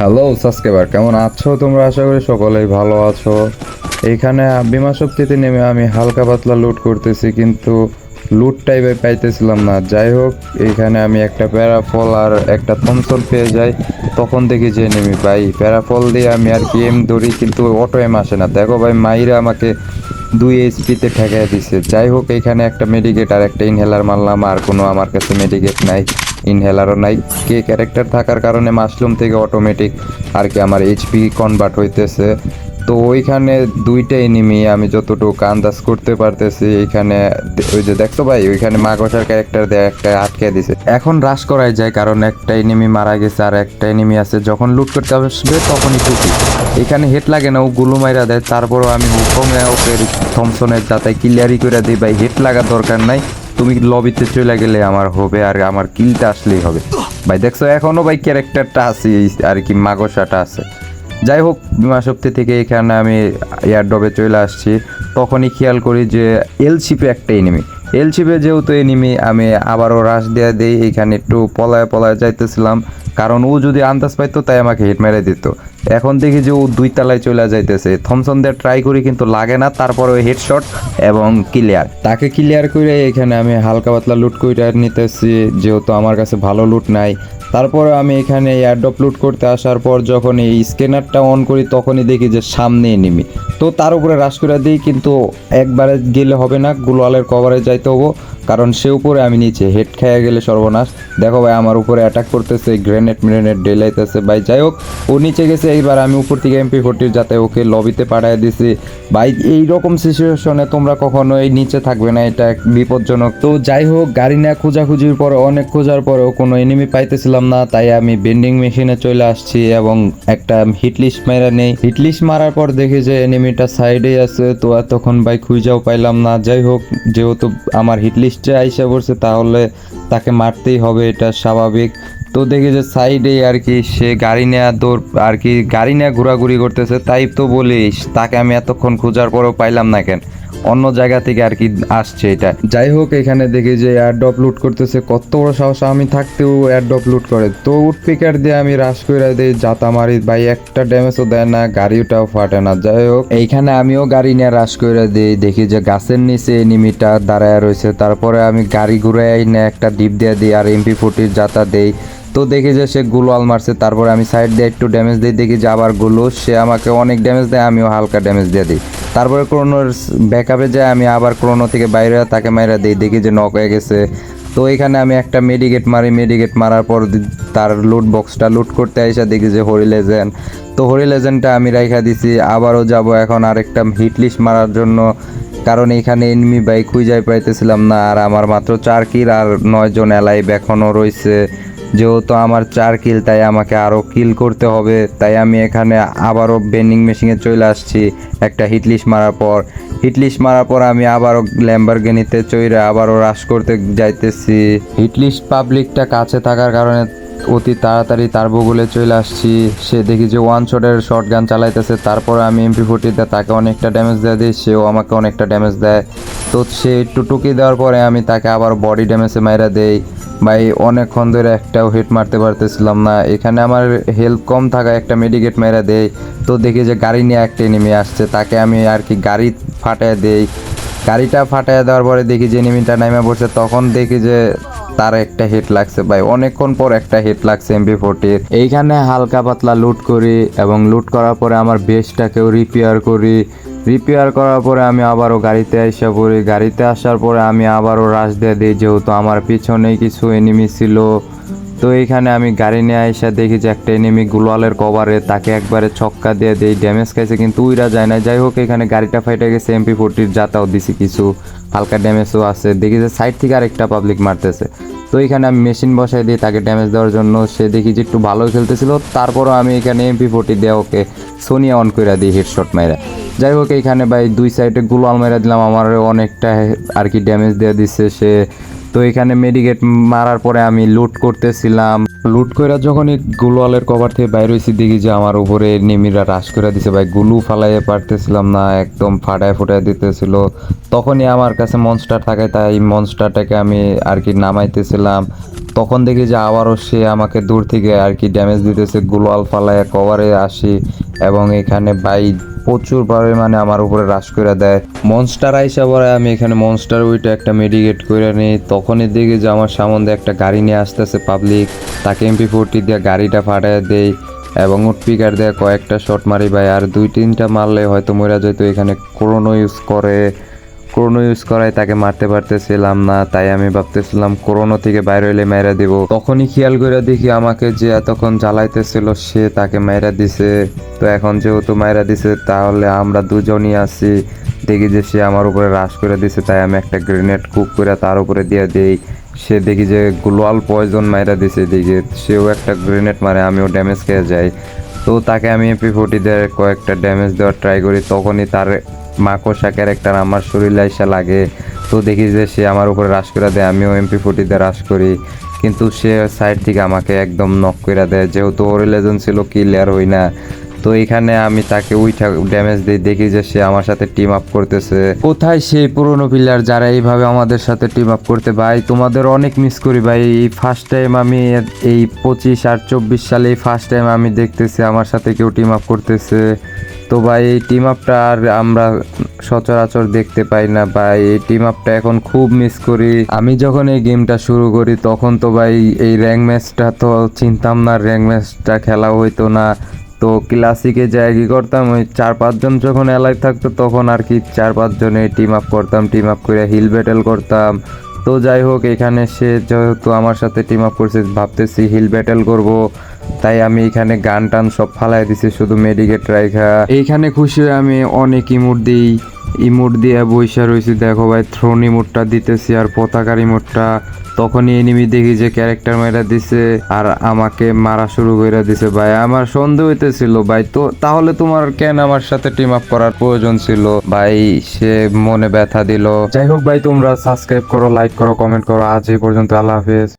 Hello subscriber কেমন আছো তোমরা? আশা করি সকলেই ভালো আছো। এইখানে বিমা শক্তিতে নেমে আমি হালকা পাতলা লুট করতেছি, কিন্তু লুট ভাই পাইতেছিলাম না। যাই হোক এইখানে আমি একটা প্যারাফল আর একটা থমসন পেয়ে যাই, তখন দেখি যে নেমি ভাই, প্যারাফল দিয়ে আমি আর কি এম ধরি, কিন্তু অটো এম আসে না। দেখো ভাই, মাইরা আমাকে দুই এইচপিতে ঠেকাই দিছে। যাই হোক এইখানে একটা মেডিকেট আর একটা ইনহেলার মারলাম, আর কোনো আমার কাছে মেডিকেট নাই। ইনহেলারও নাই। কে ক্যারেক্টার থাকার কারণে মাশরুম থেকে অটোমেটিক আর কি আমার এইচপি কনভার্ট হইতেছে। তো ওইখানে দুইটা এনিমি আমি যতটুকু আন্দাজ করতে পারতেছি এইখানে ওই যে দেখছ ভাই, ওইখানে মাগসার ক্যারেক্টার দেয় একটা আটকে দিছে। এখন রাশ করাই যায়, কারণ একটা এনিমি মারা গেছে আর একটা এনিমি আছে। যখন লুট করতে আসবে, তখনই টুকি এখানে হেট লাগে না, ও গুলো মাইরা দেয়। তারপরও আমি হুকমে ওকে থমসনের যাতে ক্লিয়ারই করে দিই। ভাই হেট লাগার দরকার নাই। তুমি লবিতে চলে গেলে আমার হবে আর আমার কিলটা আসলেই হবে। ভাই, দেখছ এখনও ভাই ক্যারেক্টারটা আছে আর কি মাগসাটা আছে। যাই হোক বিমা শক্তি থেকে এখানে আমি এয়ারড্রপে চলে আসছি। তখনই খেয়াল করি যে এলশিপে একটা এনিমি এলশিপে যেহেতু এনিমি আমি আবারও রাশ দেওয়া দিই, এখানে একটু পলায় পলায় যাইতেছিলাম। কারণ ও যদি আন্দাজ পাইতো, তাই আমাকে হিট মেরে দিত। এখন দেখি যে ও দুই তালায় চলে যাইতেছে। থমসন দিয়ে ট্রাই করি কিন্তু লাগে না তারপরে ওই হেডশট এবং ক্লিয়ার তাকে ক্লিয়ার করে এখানে আমি হালকা পাতলা লুট করে নিতেছি, যেহেতু আমার কাছে ভালো লুট নাই। তারপরে আমি এখানে এয়ারড্রপ লুট করতে আসার পর যখন এই স্ক্যানারটা অন করি, তখনই দেখি যে সামনে এনিমি তো তার উপরে রাশ করে দিই, কিন্তু একবারে গেলে হবে না গ্লোয়ালের কভারে যাইতে হব। কারণ সে উপরে আমি নিচে, হেড খেয়ে গেলে সর্বনাশ। দেখো ভাই, আমার উপরে অ্যাটাক করতেছে গ্রেনেড মিরেনেড ডেলাইতেছে ভাই, যাই হোক, ও নিচে গেছে, এইবার আমি উপর থেকে এমপি ফোরটির যাতে ওকে লবিতে পাঠিয়ে দিছি। ভাই এই রকম সিচুয়েশনে তোমরা কখনো এই নিচে থাকবে না, এটা বিপজ্জনক। তো যাই হোক, গাড়ি না খোঁজাখুঁজির পরে, অনেক খোঁজার পরেও কোনো এনিমি পাইতেছিলাম না, তাই আমি বেন্ডিং মেশিনে চলে আসছি এবং একটা হিটলিস্ট মেরা নেই। হিটলিস্ট মারার পর দেখি যে এনিমিটা সাইডে আছে, তো তখন ভাই খুঁজাও পাইলাম না। যাই হোক, যেহেতু আমার হিটলিস্টে আইসা পড়ছে, তাহলে তাকে মারতেই হবে, এটা স্বাভাবিক। তো দেখি যে সাইডে আর কি সে গাড়ি নেওয়া দৌড়, আর কি গাড়ি নিয়ে ঘোরাঘুরি করতেছে, তাই তো বলিস, তাকে আমি এতক্ষণ খোঁজার পরেও পাইলাম না কেন? অন্য জায়গা থেকে আর কি আসছে এটা। যাই হোক, এখানে দেখি যে এয়ারড্রপ লুট করতেছে। কত বড় সাহস, আমি থাকতেও এয়ারড্রপ লুট করে। তো উড পিকার দিয়ে আমি রাশ করে দিই জাতা মারি। ভাই, একটা ড্যামেজও দেয় না, গাড়িটাও ফাটে না। যাই হোক, এইখানে আমিও গাড়ি নিয়ে রাশ করে দিই। দেখি যে গাছের নিচে এনিমিটা দাঁড়ায় রয়েছে। তারপরে আমি গাড়ি ঘুরে একটা ডিপ দিয়ে দিই আর এমপি ফোর্টির জাতা দেই। তো দেখি যে সে গুলোয়াল মারছে, তারপরে আমি সাইড দিয়ে একটু ড্যামেজ দিই, দেখি যে আবারগুলো, সে আমাকে অনেক ড্যামেজ দেয়, আমিও হালকা ড্যামেজ দিয়ে দিই। তারপরে ক্রোনোর ব্যাকআপে যায়, আমি আবার ক্রোনো থেকে বাইরে তাকে মাইরা দিই, দেখি যে নক হয়ে গেছে। তো এখানে আমি একটা মেডিকেট মারি মেডিকেট মারার পর তার লুট বক্সটা লুট করতে আইসা দেখি যে হরি লেজেন্ড তো হরি লেজেন্ডটা আমি রাইখা দিছি, আবারও যাব এখন আরেকটা হিট লিস্ট মারার জন্য, কারণ এখানে এনমি বাইক খুঁজাই পাইতেছিলাম না, আর আমার মাত্র চার কিল আর নয়জন অ্যালাইভ এখনও রয়েছে। যেহেতু আমার চার কিল তাই আমাকে আরও কিল করতে হবে। তাই আমি এখানে আবারও বেন্ডিং মেশিনে চলে আসছি একটা হিটলিশ মারার পর। হিটলিশ মারার পর আমি আবারও ল্যাম্বারগেনিতে চইরে আবারও রাশ করতে যাইতেছি। হিটলিশ পাবলিকটা কাছে থাকার কারণে অতি তাড়াতাড়ি তার বগুলে চলে আসছি। সে দেখি যে ওয়ান শটের শর্ট গান চালাইতেছে, তারপরে আমি এমপি ফোর্টিতে তাকে অনেকটা ড্যামেজ দিয়ে দিই সেও আমাকে অনেকটা ড্যামেজ দেয়। তো সে একটু টুকি দেওয়ার পরে আমি তাকে আবার বডি ড্যামেজে মাইরা দেই। ভাই, অনেকক্ষণ ধরে একটাও হিট মারতে পারতেছিলাম না। এখানে আমার হেল্প কম থাকা একটা মেডিকেট মেরা দেয় তো দেখি যে গাড়ি নিয়ে একটা নেমে আসছে, তাকে আমি আর কি গাড়ি ফাটায় দেই। গাড়িটা ফাটায় দেওয়ার পরে দেখি যে এনিমিটা নামে পড়ছে, তখন দেখি যে তার একটা হিট লাগছে। ভাই, অনেকক্ষণ পর একটা হিট লাগছে এমবি ফোর্টির এইখানে হালকা পাতলা লুট করি এবং লুট করার পরে আমার বেসটাকেও রিপেয়ার করি। রিপেয়ার করার পরে আমি আবারও গাড়িতে এসে পড়ি। গাড়িতে আসার পরে আমি আবারও রাশ দিয়ে দিই, যেহেতু আমার পিছনে কিছু এনিমি ছিল। তো এইখানে আমি গাড়ি নিয়ে এসে দেখি যে একটা এনিমি গুলোয়ালের কভারে তাকে একবারে ছক্কা দিয়ে দিই ড্যামেজ খাইছে, কিন্তু উইরা যায় না যাই হোক, এখানে গাড়িটা ফাইটে গেছে এমপি ফোরটির যাতাও দিছি কিছু, হালকা ড্যামেজও আছে। দেখি যে সাইড থেকে আরেকটা পাবলিক মারতেছে। তো এখানে আমি মেশিন বসাই দিই তাকে ড্যামেজ দেওয়ার জন্য। সে দেখি যে একটু ভালো খেলতেছিল, তারপরও আমি এখানে এমপি ফোরটি দেওয়া ওকে সোনিয়া অন করে দিই হেডশট মাইরা। যাই হোক, এইখানে ভাই দুই সাইডে গুলাল মেরা দিলাম। আমার অনেকটা আর কি ড্যামেজ দিয়ে দিচ্ছে সে। তো এখানে মেডিকেট মারার পরে আমি লুট করতেছিলাম। লুট করে যখন এই গুলোয়ালের কভার থেকে বাইরে হয়েছি, দেখি যে আমার উপরে নেমিরা রাশ করে দিছে। ভাই, গুলু ফালাইয়ে পারতেছিলাম না, একদম ফাটায় ফুটায় দিতেছিল। তখনই আমার কাছে মনস্টার থাকে, তাই মনস্টারটাকে আমি আর কি নামাইতেছিলাম। তখন দেখি যে আবারও সে আমাকে দূর থেকে আর কি ড্যামেজ দিতেছে। গুলোয়াল ফালায় কভারে আসি এবং এখানে বাই প্রচুর পরিমাণে আমার উপরে রাশ করে দেয়। মনস্টার আইসা পরে আমি এখানে মনস্টার উইটা একটা মেডিকেট করে নিই। তখনই দেখি যে আমার সামনে একটা গাড়ি নিয়ে আসতেছে পাবলিক তাকে এমপি ফোরটি দিয়ে গাড়িটা ফাটাই দেই এবং উটপিকার দেয়া কয়েকটা শট মারি ভাই। আর দুই তিনটা মারলে হয়তো মরা যেত এখানে ক্রোনো ইউজ করে। ক্রোনো ইউজ করায় তাকে মারতে পারতেছিলাম না, তাই আমি ভাবতেছিলাম ক্রোনো থেকে বাইরে হইলে মেরা দিব। তখনই খেয়াল করে দেখি আমাকে যে এতক্ষণ জ্বালাইতেছিল সে তাকে মাইরা দিছে। তো এখন যেহেতু মাইরা দিছে, তাহলে আমরা দুজনই আছি। দেখি যে সে আমার উপরে রাশ করে দিছে, তাই আমি একটা গ্রেনেড কুক করে তার উপরে দিয়ে দেই। সে দেখি যে গ্লোয়াল পয়জন মাইরা দিছে, দেখি সেও একটা গ্রেনেড মারে, আমিও ড্যামেজ খেয়ে যাই। তো তাকে আমি এমপি ফোর্টি দিয়ে কয়েকটা ড্যামেজ দেওয়ার ট্রাই করি, তখনই তার মাকড়সা ক্যারেক্টার আমার শরীরে এসে লাগে। তো দেখি যে সে আমার উপরে রাশ করে দেয়, আমিও এমপি ফোর্টি দিয়ে রাশ করি। কিন্তু সে সাইড থেকে আমাকে একদম নক করে দেয়, যেহেতু ওর লেজন ছিল ক্লিয়ার হই না। তো এখানে আমি তাকে উইঠা ড্যামেজ দিই, দেখি যে সে আমার সাথে টিম আপ করতেছে। কোথায় সেই পুরনো প্লেয়ার যারা এইভাবে আমাদের সাথে টিম আপ করতে? ভাই, তোমাদের অনেক মিস করি ভাই। এই ফার্স্ট টাইম আমি এই পঁচিশ আর চব্বিশ সালে এই ফার্স্ট টাইম আমি দেখতেছি, আমার সাথে কেউ টিম আপ করতেছে। তো ভাই, এই টিম আপটা আর আমরা সচরাচর দেখতে পাই না। ভাই, এই টিম আপটা এখন খুব মিস করি। আমি যখন এই গেমটা শুরু করি, তখন তো ভাই, এই র্যাঙ্ক ম্যাচটা তো চিনতাম না র্যাঙ্ক ম্যাচটা খেলা হইতো না। তো ক্লাসিকে যাই কি করতাম, ওই চার পাঁচজন যখন অ্যালাইভ থাকতো, তখন আর কি চার পাঁচজনে টিম আপ করতাম টিম আপ করে হিল ব্যাটেল করতাম। তো যাই হোক, এখানে সে যেহেতু আমার সাথে টিম আপ করছে, ভাবতেছি হিল ব্যাটেল করব। তাই আমি এখানে গান টান সব ফালাই দিছি, শুধু মেডিকেট রাইখা। এইখানে খুশি হয়ে আমি অনেক ইমোট দিই। ইমোট দিয়ে বৈশা রয়েছি দেখো ভাই থ্রোন ইমোটটা দিতেছি আর পতাকার ইমোটটা। তখনই এনিমি দেখি যে ক্যারেক্টার মেরা দিছে আর আমাকে মারা শুরু করে দিছে ভাই। আমার সন্দেহ হইতেছিল ভাই, তো তাহলে তোমার কেন আমার সাথে টিম আপ করার প্রয়োজন ছিল? ভাই, সে মনে ব্যথা দিল। যাই হোক ভাই, তোমরা সাবস্ক্রাইব করো লাইক করো কমেন্ট করো। আজ এই পর্যন্ত, আল্লাহ হাফেজ।